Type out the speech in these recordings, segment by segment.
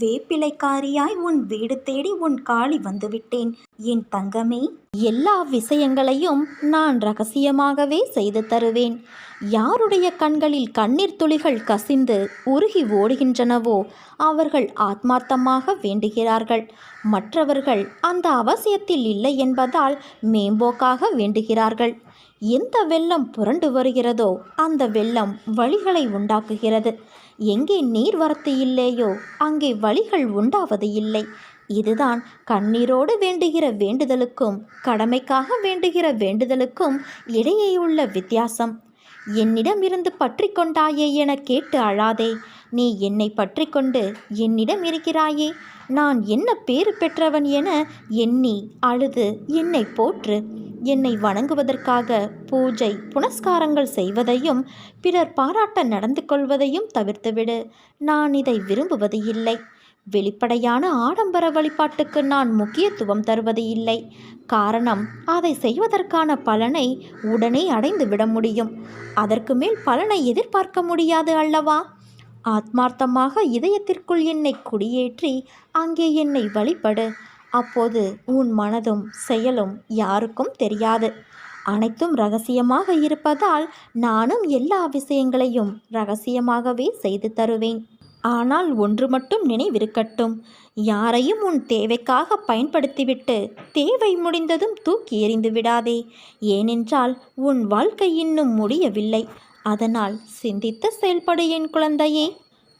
வேப்பிலைக்காரியாய் உன் வீடு தேடி உன் காளி வந்துவிட்டேன். என் தங்கமே எல்லா விஷயங்களையும் நான் ரகசியமாகவே செய்து தருவேன். யாருடைய கண்களில் கண்ணீர் துளிகள் கசிந்து உருகி ஓடுகின்றனவோ அவர்கள் ஆத்மார்த்தமாக வேண்டுகிறார்கள். மற்றவர்கள் அந்த அவசியத்தில் இல்லை என்பதால் மேம்போக்காக வேண்டுகிறார்கள். எந்த வெள்ளம் புரண்டு வருகிறதோ அந்த வெள்ளம் வழிகளை உண்டாக்குகிறது. எங்கே நீர் வரத்து இல்லையோ அங்கே வழிகள் உண்டாவது இல்லை. இதுதான் கண்ணீரோடு வேண்டுகிற வேண்டுதலுக்கும் கடமைக்காக வேண்டுகிற வேண்டுதலுக்கும் இடையேயுள்ள வித்தியாசம். என்னிடம் இருந்து பற்றி கொண்டாயே என கேட்டு அழாதே. நீ என்னை பற்றி கொண்டு என்னிடம் இருக்கிறாயே. நான் என்ன பேறு பெற்றவன் என எண்ணி அழுது என்னை போற்று. என்னை வணங்குவதற்காக பூஜை புனஸ்காரங்கள் செய்வதையும் பிறர் பாராட்ட நடந்து கொள்வதையும் தவிர்த்துவிடு. நான் இதை விரும்புவது இல்லை. வெளிப்படையான ஆடம்பர வழிபாட்டுக்கு நான் முக்கியத்துவம் தருவது இல்லை. காரணம் அதை செய்வதற்கான பலனை உடனே அடைந்து விட முடியும். அதற்கு மேல் பலனை எதிர்பார்க்க முடியாது அல்லவா? ஆத்மார்த்தமாக இதயத்திற்குள் என்னை குடியேற்றி அங்கே என்னை வழிபடு. அப்போது உன் மனதும் செயலும் யாருக்கும் தெரியாது. அனைத்தும் ரகசியமாக இருப்பதால் நானும் எல்லா விஷயங்களையும் ரகசியமாகவே செய்து தருவேன். ஆனால் ஒன்று மட்டும் நினைவிருக்கட்டும். யாரையும் உன் தேவைக்காக பயன்படுத்திவிட்டு தேவை முடிந்ததும் தூக்கி எறிந்து விடாதே. ஏனென்றால் உன் வாழ்க்கை இன்னும் முடியவில்லை. அதனால் சிந்தித்து செயல்படு என் குழந்தையே.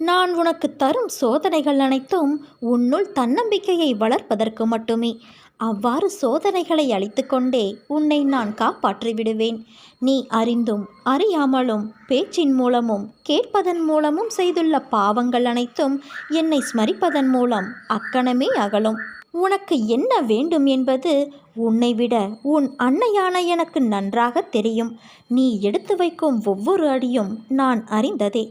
நான் உனக்கு தரும் சோதனைகள் அனைத்தும் உன்னுள் தன்னம்பிக்கையை வளர்ப்பதற்கு மட்டுமே. அவ்வாறு சோதனைகளை அளித்துக்கொண்டே உன்னை நான் காப்பாற்றி விடுவேன் நீ அறிந்தும் அறியாமலும் பேச்சின் மூலமும் கேட்பதன் மூலமும் செய்துள்ள பாவங்கள் அனைத்தும் என்னை ஸ்மரிப்பதன் மூலம் அக்கணமே அகலும். உனக்கு என்ன வேண்டும் என்பது உன்னை விட உன் அன்னையான எனக்கு நன்றாக தெரியும். நீ எடுத்து வைக்கும் ஒவ்வொரு அடியும் நான் அறிந்ததே.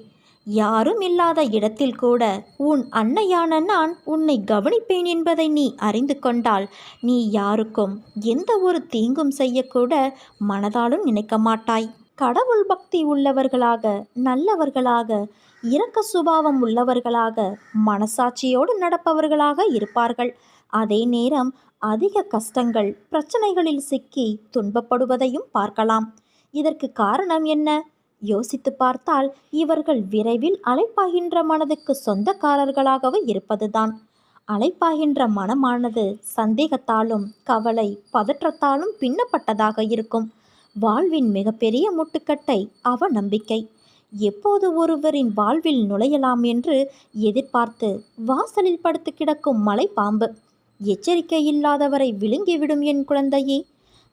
யாரும் இல்லாத இடத்தில் கூட உன் அன்னையான நான் உன்னை கவனிப்பேன் என்பதை நீ அறிந்து கொண்டால் நீ யாருக்கும் எந்த ஒரு தீங்கும் செய்யக்கூட மனதாலும் நினைக்க மாட்டாய். கடவுள் பக்தி உள்ளவர்களாக நல்லவர்களாக இரக்க சுபாவம் உள்ளவர்களாக மனசாட்சியோடு நடப்பவர்களாக இருப்பார்கள். அதே நேரம் அதிக கஷ்டங்கள் பிரச்சனைகளில் சிக்கி துன்பப்படுவதையும் பார்க்கலாம். இதற்கு காரணம் என்ன? யோசித்து பார்த்தால் இவர்கள் விரைவில் அலைப்பாகின்ற மனதுக்கு சொந்தக்காரர்களாகவே இருப்பதுதான். அலைப்பாகின்ற மனமானது சந்தேகத்தாலும் கவலை பதற்றத்தாலும் பின்னப்பட்டதாக இருக்கும். வாழ்வின் மிகப்பெரிய முட்டுக்கட்டை அவ நம்பிக்கை எப்போது ஒருவரின் வாழ்வில் நுழையலாம் என்று எதிர்பார்த்து வாசலில் படுத்து கிடக்கும் மலை பாம்பு எச்சரிக்கை இல்லாதவரை விழுங்கிவிடும் என் குழந்தையே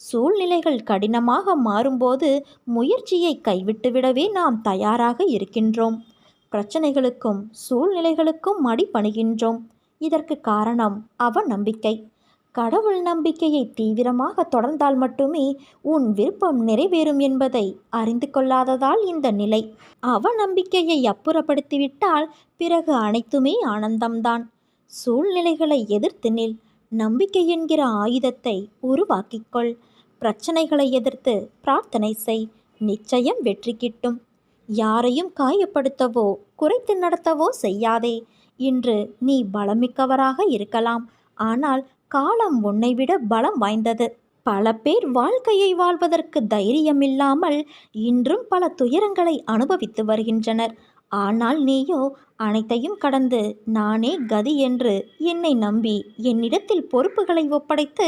சூழ்நிலைகள் கடினமாக மாறும்போது முயற்சியை கைவிட்டுவிடவே நாம் தயாராக இருக்கின்றோம். பிரச்சனைகளுக்கும் சூழ்நிலைகளுக்கும் மடிபணிகின்றோம் இதற்கு காரணம் அவ நம்பிக்கை கடவுள் நம்பிக்கையை தீவிரமாக தொடர்ந்தால் மட்டுமே உன் விருப்பம் நிறைவேறும் என்பதை அறிந்து கொள்ளாததால் இந்த நிலை. அவ நம்பிக்கையை அப்புறப்படுத்திவிட்டால் பிறகு அனைத்துமே ஆனந்தம்தான். சூழ்நிலைகளை எதிர்த்து நில். நம்பிக்கை என்கிற ஆயுதத்தை உருவாக்கிக்கொள் பிரச்சனைகளை எதிர்த்து பிரார்த்தனை செய். நிச்சயம் வெற்றி கிட்டும். யாரையும் காயப்படுத்தவோ குறைத்து நடத்தவோ செய்யாதே. இன்று நீ பலமிக்கவராக இருக்கலாம். ஆனால் காலம் உன்னை விட பலம் வாய்ந்தது. பல பேர் வாழ்க்கையை வாழ்வதற்கு தைரியமில்லாமல் இன்றும் பல துயரங்களை அனுபவித்து வருகின்றனர். ஆனால் நீயோ அனைத்தையும் கடந்து நானே கதி என்று என்னை நம்பி என்னிடத்தில் பொறுப்புகளை ஒப்படைத்து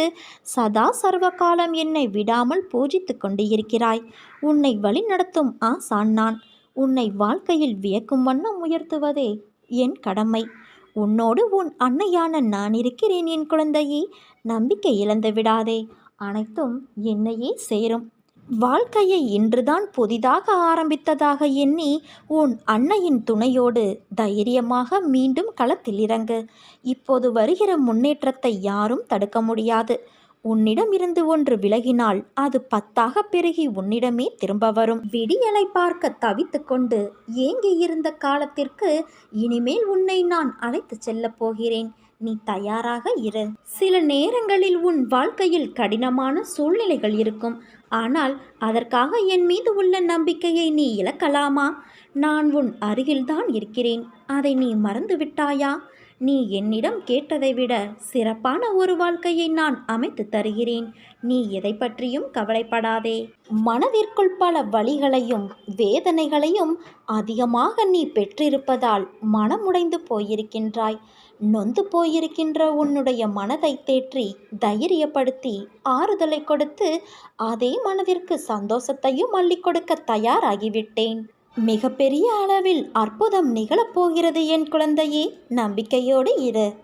சதா சர்வகாலம் என்னை விடாமல் பூஜித்து கொண்டு இருக்கிறாய் உன்னை வழிநடத்தும் ஆசான் நான். உன்னை வாழ்க்கையில் வியக்கும் வண்ணம் உயர்த்துவதே என் கடமை. உன்னோடு உன் அன்னையான நான் இருக்கிறேன் என் குழந்தையே. நம்பிக்கை இழந்து விடாதே. அனைத்தும் என்னையே சேரும். வாழ்க்கையை இன்றுதான் புதிதாக ஆரம்பித்ததாக எண்ணி உன் அன்னையின் துணையோடு தைரியமாக மீண்டும் களத்தில் இறங்கு. இப்போது வருகிற முன்னேற்றத்தை யாரும் தடுக்க முடியாது. உன்னிடமிருந்து ஒன்று விலகினால் அது பத்தாக பெருகி உன்னிடமே திரும்ப வரும். விடியலை பார்க்க தவித்து கொண்டு ஏங்கி இருந்த காலத்திற்கு இனிமேல் உன்னை நான் அழைத்துச் செல்லப் போகிறேன். நீ தயாராக இரு. சில நேரங்களில் உன் வாழ்க்கையில் கடினமான சூழ்நிலைகள் இருக்கும். ஆனால் அதற்காக என் மீது உள்ள நம்பிக்கையை நீ இழக்கலாமா? நான் உன் அருகில்தான் இருக்கிறேன். அதை நீ மறந்து விட்டாயா நீ என்னிடம் கேட்டதை விட சிறப்பான ஒரு வாழ்க்கையை நான் அமைத்து தருகிறேன். நீ எதை பற்றியும் கவலைப்படாதே. மனதிற்குள் பல வழிகளையும் வேதனைகளையும் அதிகமாக நீ பெற்றிருப்பதால் மனமுடைந்து போயிருக்கின்றாய். நொந்து போயிருக்கின்ற உன்னுடைய மனதை தேற்றி தைரியப்படுத்தி ஆறுதலை கொடுத்து அதே மனதிற்கு சந்தோஷத்தையும் அள்ளிக் கொடுக்க தயாராகிவிட்டேன். மிகப்பெரிய அளவில் அற்புதம் நிகழப்போகிறது என் குழந்தையே நம்பிக்கையோடு இரு.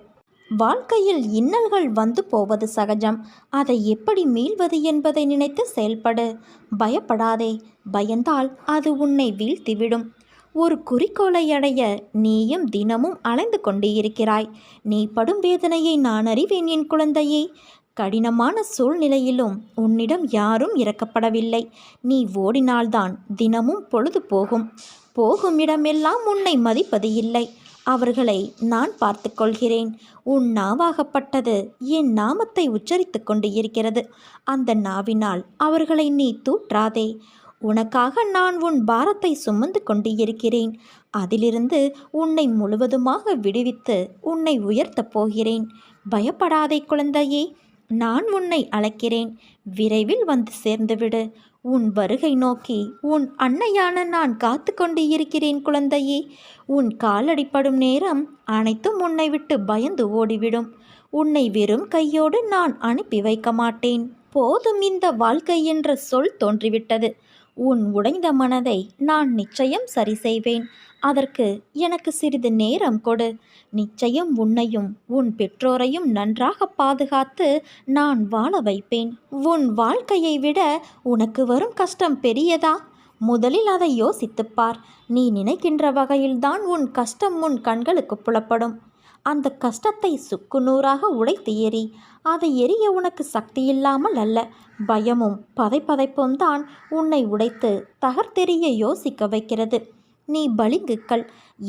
வாழ்க்கையில் இன்னல்கள் வந்து போவது சகஜம். அதை எப்படி மீள்வது என்பதை நினைத்து செயல்படு. பயப்படாதே பயந்தால் அது உன்னை வீழ்த்திவிடும். ஒரு குறிக்கோளை அடைய நீயும் தினமும் அலைந்து கொண்டு இருக்கிறாய். நீ படும் வேதனையை நான் அறிவேன் என் குழந்தையே. கடினமான சூழ்நிலையிலும் உன்னிடம் யாரும் இறக்கப்படவில்லை. நீ ஓடினால்தான் தினமும் பொழுது போகும். போகும் இடமெல்லாம் உன்னை மதிப்பது இல்லை. அவர்களை நான் பார்த்து கொள்கிறேன் உன் நாவாகப்பட்டது என் நாமத்தை உச்சரித்து கொண்டு இருக்கிறது. அந்த நாவினால் அவர்களை நீ தூற்றாதே. உனக்காக நான் உன் பாரத்தை சுமந்து கொண்டு இருக்கிறேன். அதிலிருந்து உன்னை முழுவதுமாக விடுவித்து உன்னை உயர்த்தப் போகிறேன். பயப்படாதே குழந்தையே. நான் உன்னை அழைக்கிறேன். விரைவில் வந்து சேர்ந்துவிடு. உன் வருகை நோக்கி உன் அன்னையான நான் காத்து கொண்டு இருக்கிறேன் குழந்தையே. உன் காலடிப்படும் நேரம் அனைத்தும் உன்னை விட்டு பயந்து ஓடிவிடும். உன்னை வெறும் கையோடு நான் அனுப்பி வைக்க மாட்டேன். போதும் இந்த வாழ்க்கை என்ற சொல் தோன்றிவிட்டது. உன் உடைந்த மனதை நான் நிச்சயம் சரி செய்வேன். அதற்கு எனக்கு சிறிது நேரம் கொடு. நிச்சயம் உன்னையும் உன் பெற்றோரையும் நன்றாக பாதுகாத்து நான் வாழ வைப்பேன். உன் வாழ்க்கையை விட உனக்கு வரும் கஷ்டம் பெரியதா? முதலில் அதை யோசித்துப் பார். நீ நினைக்கின்ற வகையில்தான் உன் கஷ்டம் உன் கண்களுக்கு புலப்படும். அந்த கஷ்டத்தை சுக்குநூறாக உடைத்து எறி அதை எரிய உனக்கு சக்தி இல்லாமல் அல்ல பயமும் பதைப்பதைப்பும் தான் உன்னை உடைத்து தகர்த்தெறிய யோசிக்க வைக்கிறது. நீ பளிங்குக்கள்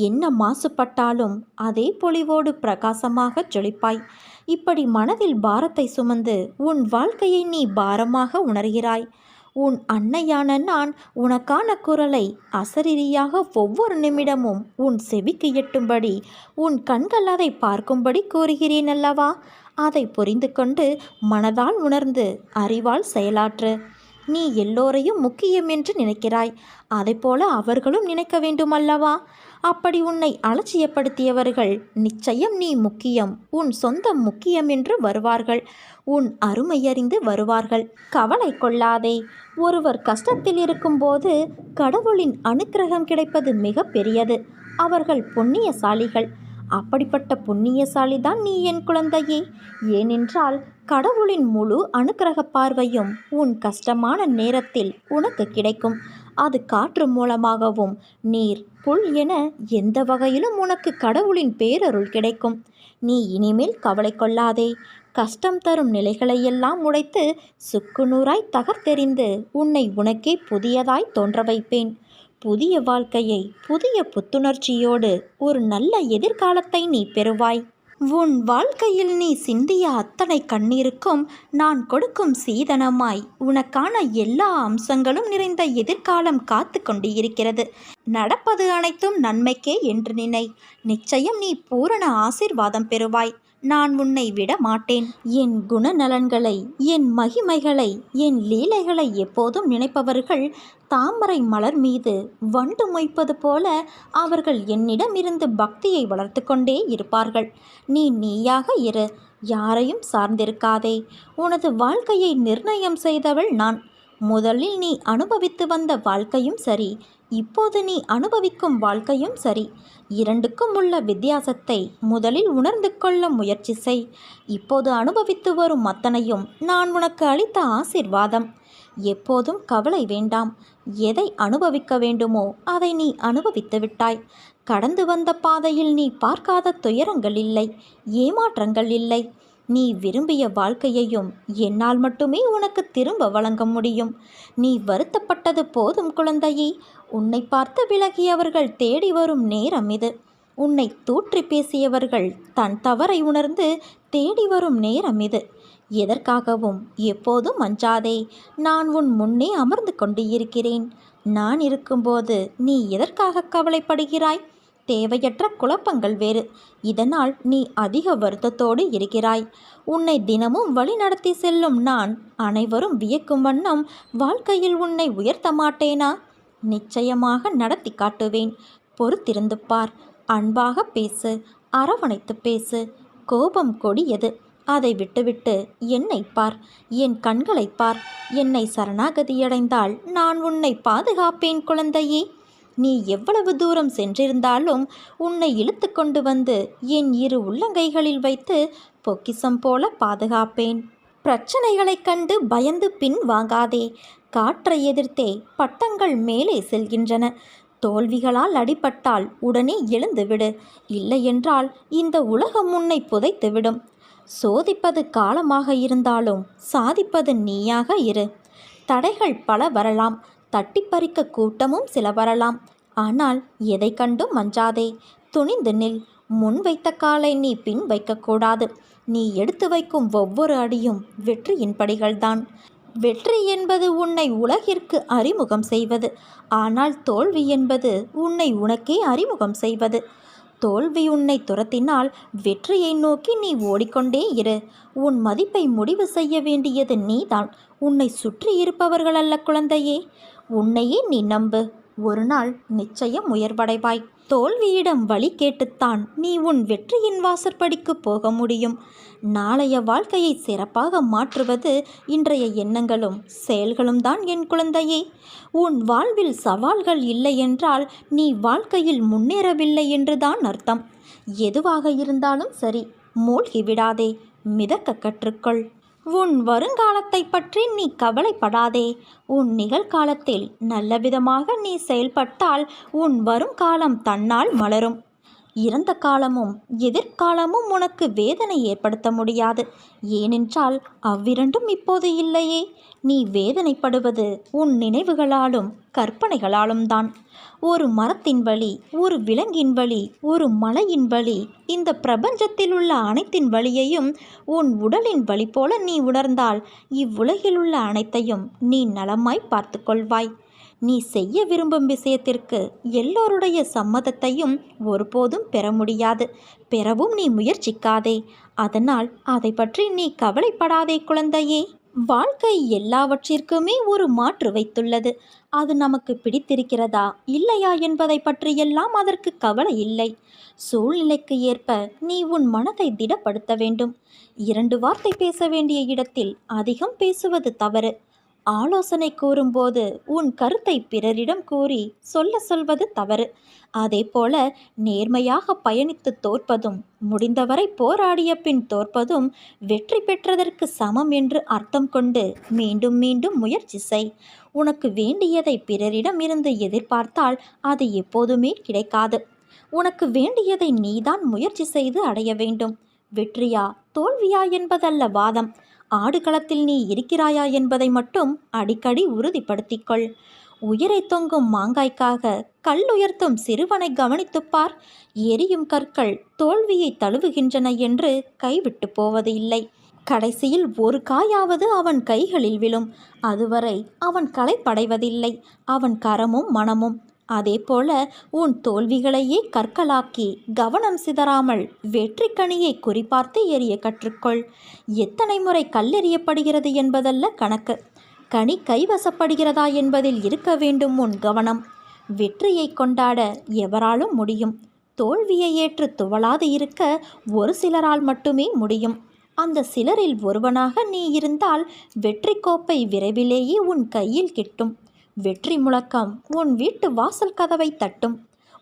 என்ன மாசுபட்டாலும் அதே பொலிவோடு பிரகாசமாக ஜொலிப்பாய் இப்படி மனதில் பாரத்தை சுமந்து உன் வாழ்க்கையை நீ பாரமாக உணர்கிறாய். உன் அன்னையான நான் உனக்கான குரலை அசரீரியாக ஒவ்வொரு நிமிடமும் உன் செவிக்கு எட்டும்படி உன் கண்கள் அதை பார்க்கும்படி கூறுகிறேன் அல்லவா அதை புரிந்து கொண்டு மனதால் உணர்ந்து அறிவால் செயலாற்று. நீ எல்லோரையும் முக்கியம் என்று நினைக்கிறாய். அதைப்போல அவர்களும் நினைக்க வேண்டும் அல்லவா அப்படி உன்னை அலட்சியப்படுத்தியவர்கள் நிச்சயம் நீ முக்கியம் உன் சொந்தம் முக்கியம் என்று வருவார்கள். உன் அருமையறிந்து வருவார்கள். கவலை கொள்ளாதே. ஒருவர் கஷ்டத்தில் இருக்கும்போது கடவுளின் அனுக்கிரகம் கிடைப்பது மிக பெரியது. அவர்கள் புண்ணியசாலிகள். அப்படிப்பட்ட புண்ணியசாலிதான் நீ என் குழந்தையே. ஏனென்றால் கடவுளின் முழு அனுக்கிரக பார்வையும் உன் கஷ்டமான நேரத்தில் உனக்கு கிடைக்கும். அது காற்று மூலமாகவும் நீர் புல் என எந்த வகையிலும் உனக்கு கடவுளின் பேரருள் கிடைக்கும். நீ இனிமேல் கவலை கொள்ளாதே. கஷ்டம் தரும் நிலைகளையெல்லாம் உடைத்து சுக்குநூறாய் தகர்த்தெறிந்து உன்னை உனக்கே புதியதாய் தோன்ற வைப்பேன். புதிய வாழ்க்கையை புதிய புத்துணர்ச்சியோடு ஒரு நல்ல எதிர்காலத்தை நீ பெறுவாய். உன் வாழ்க்கையில் நீ சிந்திய அத்தனை கண்ணீருக்கும் நான் கொடுக்கும் சீதனமாய் உனக்கான எல்லா அம்சங்களும் நிறைந்த எதிர்காலம் காத்து கொண்டு இருக்கிறது நடப்பது அனைத்தும் நன்மைக்கே என்று நினை. நிச்சயம் நீ பூரண ஆசிர்வாதம் பெறுவாய். நான் உன்னை விட மாட்டேன். என் குணநலன்களை என் மகிமைகளை என் லீலைகளை எப்போதும் நினைப்பவர்கள் தாமரை மலர் மீது வண்டு மொய்ப்பது போல அவர்கள் என்னிடமிருந்து பக்தியை வளர்த்து கொண்டே இருப்பார்கள். நீ நீயாக இரு. யாரையும் சார்ந்திருக்காதே. உனது வாழ்க்கையை நிர்ணயம் செய்தவள் நான். முதலில் நீ அனுபவித்து வந்த வாழ்க்கையும் சரி இப்போது நீ அனுபவிக்கும் வாழ்க்கையும் சரி. இரண்டுக்கும் உள்ள வித்தியாசத்தை முதலில் உணர்ந்து கொள்ள முயற்சி செய். இப்போது அனுபவித்து வரும் அத்தனையும் நான் உனக்கு அளித்த ஆசிர்வாதம். எப்போதும் கவலை வேண்டாம். எதை அனுபவிக்க வேண்டுமோ அதை நீ அனுபவித்து விட்டாய். கடந்து வந்த பாதையில் நீ பார்க்காத துயரங்கள் இல்லை ஏமாற்றங்கள் இல்லை. நீ விரும்பிய வாழ்க்கையையும் என்னால் மட்டுமே உனக்கு திரும்ப வழங்க முடியும். நீ வருத்தப்பட்டது போதும் குழந்தையே. உன்னை பார்த்து விலகியவர்கள் தேடி வரும் நேரம் இது. உன்னை தூற்றி பேசியவர்கள் தன் தவறை உணர்ந்து தேடி வரும் நேரம் இது. எதற்காகவும் எப்போதும் அஞ்சாதே. நான் உன் முன்னே அமர்ந்து கொண்டு இருக்கிறேன். நான் இருக்கும்போது நீ எதற்காக கவலைப்படுகிறாய்? தேவையற்ற குழப்பங்கள் வேறு. இதனால் நீ அதிக வருத்தத்தோடு இருக்கிறாய். உன்னை தினமும் வழி நடத்தி செல்லும் நான் அனைவரும் வியக்கும் வண்ணம் வாழ்க்கையில் உன்னை உயர்த்த மாட்டேனா? நிச்சயமாக நடத்தி காட்டுவேன். பொறுத்திருந்து பார். அன்பாக பேசு. அரவணைத்து பேசு. கோபம் கொடியது. அதை விட்டுவிட்டு என்னை பார். என் கண்களை பார். என்னை சரணாகதியடைந்தால் நான் உன்னை பாதுகாப்பேன் குழந்தையே. நீ எவ்வளவு தூரம் சென்றிருந்தாலும் உன்னை இழுத்து கொண்டு வந்து என் இரு உள்ளங்கைகளில் வைத்து பொக்கிசம் போல பாதுகாப்பேன். பிரச்சனைகளைக் கண்டு பயந்து பின் வாங்காதே. காற்றை எதிர்த்தே பட்டங்கள் மேலே செல்கின்றன. தோல்விகளால் அடிபட்டால் உடனே எழுந்துவிடு. இல்லையென்றால் இந்த உலகம் உன்னை புதைத்துவிடும். சோதிப்பது காலமாக இருந்தாலும் சாதிப்பது நீயாக இரு. தடைகள் பல வரலாம். தட்டி பறிக்க கூட்டமும் சில வரலாம் ஆனால் எதை கண்டும் மஞ்சாதே. துணிந்து நில். முன் வைத்த காலை நீ பின் வைக்கக்கூடாது நீ எடுத்து வைக்கும் ஒவ்வொரு அடியும் வெற்றியின் படிகள்தான். வெற்றி என்பது உன்னை உலகிற்கு அறிமுகம் செய்வது. ஆனால் தோல்வி என்பது உன்னை உனக்கே அறிமுகம் செய்வது. தோல்வி உன்னை துரத்தினால் வெற்றியை நோக்கி நீ ஓடிக்கொண்டே இரு. உன் மதிப்பை முடிவு செய்ய வேண்டியது நீதான். உன்னை சுற்றி இருப்பவர்கள் அல்ல குழந்தையே. உன்னையே நீ நம்பு. ஒரு நாள் நிச்சயம் உயர்வடைவாய். தோல்வியிடம் வழி கேட்டுத்தான் நீ உன் வெற்றியின் வாசற்படிக்கு போக முடியும். நாளைய வாழ்க்கையை சிறப்பாக மாற்றுவது இன்றைய எண்ணங்களும் செயல்களும் தான் என் குழந்தையே. உன் வாழ்வில் சவால்கள் இல்லை என்றால் நீ வாழ்க்கையில் முன்னேறவில்லை என்றுதான் அர்த்தம். எதுவாக இருந்தாலும் சரி மூழ்கி விடாதே மிதக்க கற்றுக்கொள். உன் வருங்காலத்தை பற்றி நீ கவலைப்படாதே. உன் நிகழ்காலத்தில் நல்லவிதமாக நீ செயல்பட்டால் உன் வருங்காலம் தன்னால் மலரும். இறந்த காலமும் எதிர்காலமும் உனக்கு வேதனை ஏற்படுத்த முடியாது. ஏனென்றால் அவ்விரண்டும் இப்போது இல்லையே. நீ வேதனைப்படுவது உன் நினைவுகளாலும் கற்பனைகளாலும் தான். ஒரு மரத்தின் வழி ஒரு விலங்கின் வழி ஒரு மலையின் வழி இந்த பிரபஞ்சத்தில் உள்ள அனைத்தின் வழியையும் உன் உடலின் வழி போல நீ உணர்ந்தால் இவ்வுலகில் உள்ள அனைத்தையும் நீ நலமாய் பார்த்து கொள்வாய். நீ செய்ய விரும்பும் விஷயத்திற்கு எல்லோருடைய சம்மதத்தையும் ஒருபோதும் பெற முடியாது. பெறவும் நீ முயற்சிக்காதே. அதனால் அதை பற்றி நீ கவலைப்படாதே குழந்தையே. வாழ்க்கை எல்லாவற்றிற்குமே ஒரு மாற்று வைத்துள்ளது. அது நமக்கு பிடித்திருக்கிறதா இல்லையா என்பதை பற்றியெல்லாம் அதற்கு கவலை இல்லை. சூழ்நிலைக்கு ஏற்ப நீ உன் மனதை திடப்படுத்த வேண்டும். இரண்டு வார்த்தை பேச வேண்டிய இடத்தில் அதிகம் பேசுவது தவறு. ஆலோசனை கூறும்போது உன் கருத்தை பிறரிடம் கூறி சொல்ல சொல்வது தவறு. அதேபோல நேர்மையாக பயணித்து தோற்பதும் முடிந்தவரை போராடிய பின் தோற்பதும் வெற்றி பெற்றதற்கு சமம் என்று அர்த்தம் கொண்டு மீண்டும் மீண்டும் முயற்சி செய். உனக்கு வேண்டியதை பிறரிடம் இருந்து எதிர்பார்த்தால் அது எப்போதுமே கிடைக்காது. உனக்கு வேண்டியதை நீதான் முயற்சி செய்து அடைய வேண்டும். வெற்றியா தோல்வியா என்பதல்ல வாதம். ஆடுகளத்தில் நீ இருக்கிறாயா என்பதை மட்டும் அடிக்கடி உறுதிப்படுத்திக்கொள். உயிரை தொங்கும் மாங்காய்க்காக கல் உயர்த்தும் சிறுவனை கவனித்துப்பார் எரியும் கற்கள் தோல்வியை தழுவுகின்றன என்று கைவிட்டு போவது இல்லை. கடைசியில் ஒரு காயாவது அவன் கைகளில் விழும். அதுவரை அவன் களைப்படைவதில்லை. அவன் கரமும் மனமும் அதேபோல உன் தோல்விகளையே கற்களாக்கி கவனம் சிதறாமல் வெற்றி கனியை குறிப்பார்த்து எறிய கற்றுக்கொள். எத்தனை முறை கல்லெறியப்படுகிறது என்பதல்ல கணக்கு. கனி கைவசப்படுகிறதா என்பதில் இருக்க வேண்டும் உன் கவனம். வெற்றியை கொண்டாட எவராலும் முடியும். தோல்வியை ஏற்று துவளாது இருக்க ஒரு சிலரால் மட்டுமே முடியும். அந்த சிலரில் ஒருவனாக நீ இருந்தால் வெற்றி கோப்பை விரைவிலேயே உன் கையில் கிட்டும். வெற்றி முழக்கம். உன் வீட்டு வாசல் கதவை தட்டும்.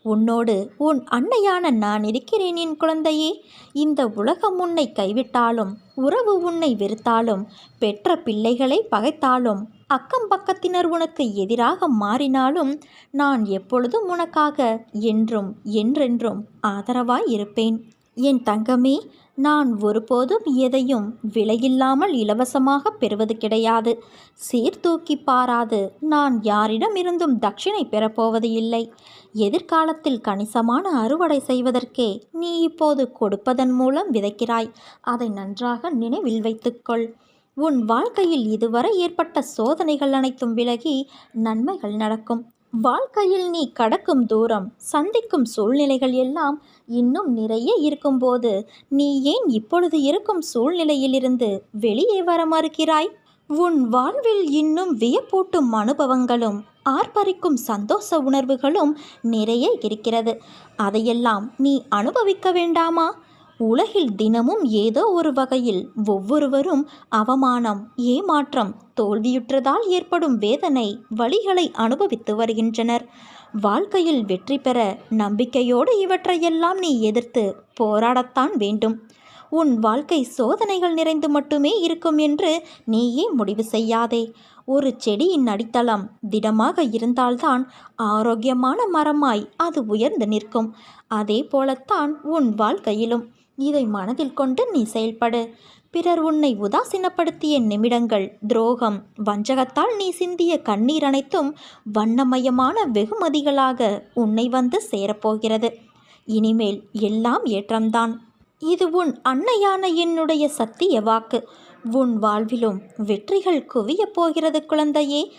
உன்னோடு உன் அன்னையான நான் இருக்கிறேன் என் குழந்தையே. இந்த உலகம் உன்னை கைவிட்டாலும் உறவு உன்னை வெறுத்தாலும் பெற்ற பிள்ளைகளை பகைத்தாலும் அக்கம் பக்கத்தினர் உனக்கு எதிராக மாறினாலும் நான் எப்பொழுதும் உனக்காக என்றும் என்றென்றும் ஆதரவாய் இருப்பேன். என் தங்கமே நான் ஒருபோதும் எதையும் விலையில்லாமல் இலவசமாக பெறுவது கிடையாது. சீர்தூக்கி பாராது. நான் யாரிடமிருந்தும் தட்சிணை பெறப்போவது இல்லை. எதிர்காலத்தில் கணிசமான அறுவடை செய்வதற்கே நீ இப்போது கொடுப்பதன் மூலம் விதைக்கிறாய். அதை நன்றாக நினைவில் வைத்துக்கொள். உன் வாழ்க்கையில் இதுவரை ஏற்பட்ட சோதனைகள் அனைத்தும் விலகி நன்மைகள் நடக்கும். வாழ்க்கையில் நீ கடக்கும் தூரம் சந்திக்கும் சூழ்நிலைகள் எல்லாம் இன்னும் நிறைய இருக்கும்போது நீ ஏன் இப்பொழுது இருக்கும் சூழ்நிலையிலிருந்து வெளியே வர மறுக்கிறாய் உன் வாழ்வில் இன்னும் வியப்பூட்டும் அனுபவங்களும் ஆர்ப்பரிக்கும் சந்தோஷ உணர்வுகளும் நிறைய இருக்கிறது. அதையெல்லாம் நீ அனுபவிக்க வேண்டாமா? உலகில் தினமும் ஏதோ ஒரு வகையில் ஒவ்வொருவரும் அவமானம் ஏமாற்றம் தோல்வியுற்றதால் ஏற்படும் வேதனை வழிகளை அனுபவித்து வருகின்றனர். வாழ்க்கையில் வெற்றி பெற நம்பிக்கையோடு இவற்றையெல்லாம் நீ எதிர்த்து போராடத்தான் வேண்டும். உன் வாழ்க்கை சோதனைகள் நிறைந்து மட்டுமே இருக்கும் என்று நீயே முடிவு செய்யாதே. ஒரு செடியின் அடித்தளம் திடமாக இருந்தால்தான் ஆரோக்கியமான மரமாய் அது உயர்ந்து நிற்கும். அதே போலத்தான் உன் வாழ்க்கையிலும். இதை மனதில் கொண்டு நீ செயல்படு. பிறர் உன்னை உதாசீனப்படுத்திய நிமிடங்கள் துரோகம் வஞ்சகத்தால் நீ சிந்திய கண்ணீர் அனைத்தும் வண்ணமயமான வெகுமதிகளாக உன்னை வந்து சேரப்போகிறது. இனிமேல் எல்லாம் ஏற்றம்தான். இது உன் அன்னையான என்னுடைய சத்திய வாக்கு. உன் வாழ்விலும் வெற்றிகள் குவியப் போகிறது குழந்தையே.